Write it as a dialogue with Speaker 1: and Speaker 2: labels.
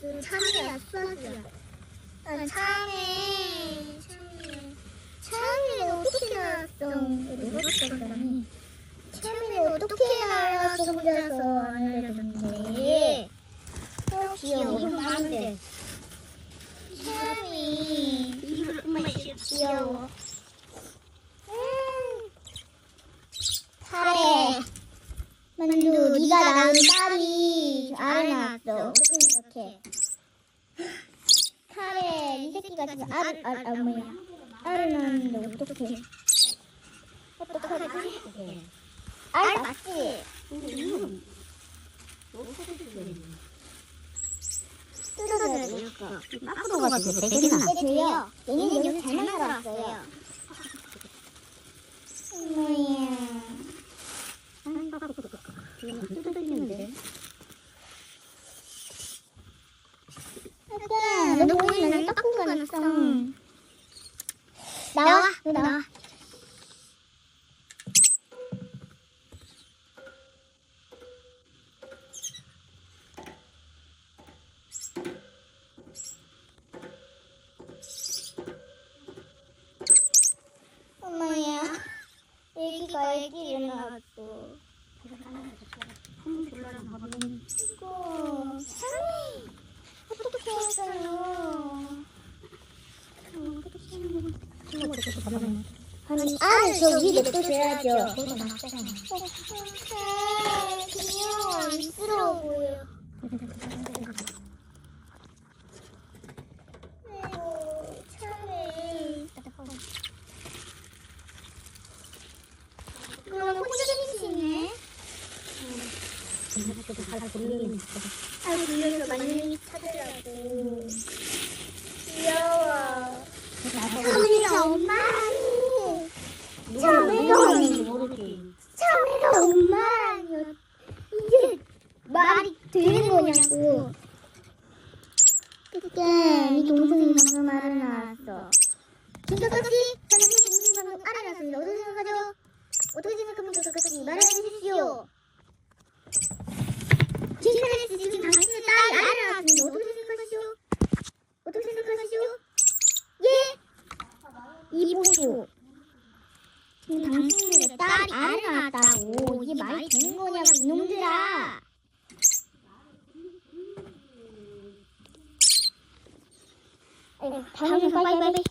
Speaker 1: 참이 아싸지야. 아, 참이, 참이, 어떻게 나왔어? 참이 어떻게 나왔어? 혼자서 알려줬는데. 어, 귀여워. 많은데. 참이. 귀여워. 음. 카레. 만두, 네가 낳은 낳았어. 생각해? 카레, 이 새끼가 지금 알을, 알, 아, 뭐야. 알을 낳았는데 어떡해. 어떡하지? 알 맞지? 돼.
Speaker 2: 빠꾸도가지고 되긴 하나.
Speaker 1: 네, 돼요. 얘는 여기 잘 만들어 왔어요. 뭐야.
Speaker 2: 뜯어지는데.
Speaker 1: 아빠, 너 보이면 난 빠꾸가 났어. 나와, 너 나와. 엄마야, 애기가 애기를 낳았어. 이거 상이 어떻게 했어요? 아니, 알을 저 위에 냅둬줘야죠. 어떡해, 귀여워, 안쓰러워 보여. 아이고, 참해. 그럼 호주님이시네. 아, 불려서 만능이 찾으라고. 귀여워. 참외가 엄마니. 참외가
Speaker 2: 모르지.
Speaker 1: 참외가 엄마니. 이게 말이 되는 거냐고. 그때 네 동생이 방금 낳았어. 김덕덕씨, 저는 제 동생이 방금 알을 낳았습니다. 어떻게 생각하죠? 어떻게 생각합니까? 그것까지 말해 주십시오. 김철수 지금 당신의 딸이 낳았는데 어떻게 생각하시오? 어떻게 생각하시오? 예? 지금 당신의 딸이 알을 낳았다고 이게 말이 되는 거냐고 이놈들아. 아이고, 당신 빨리 빨리.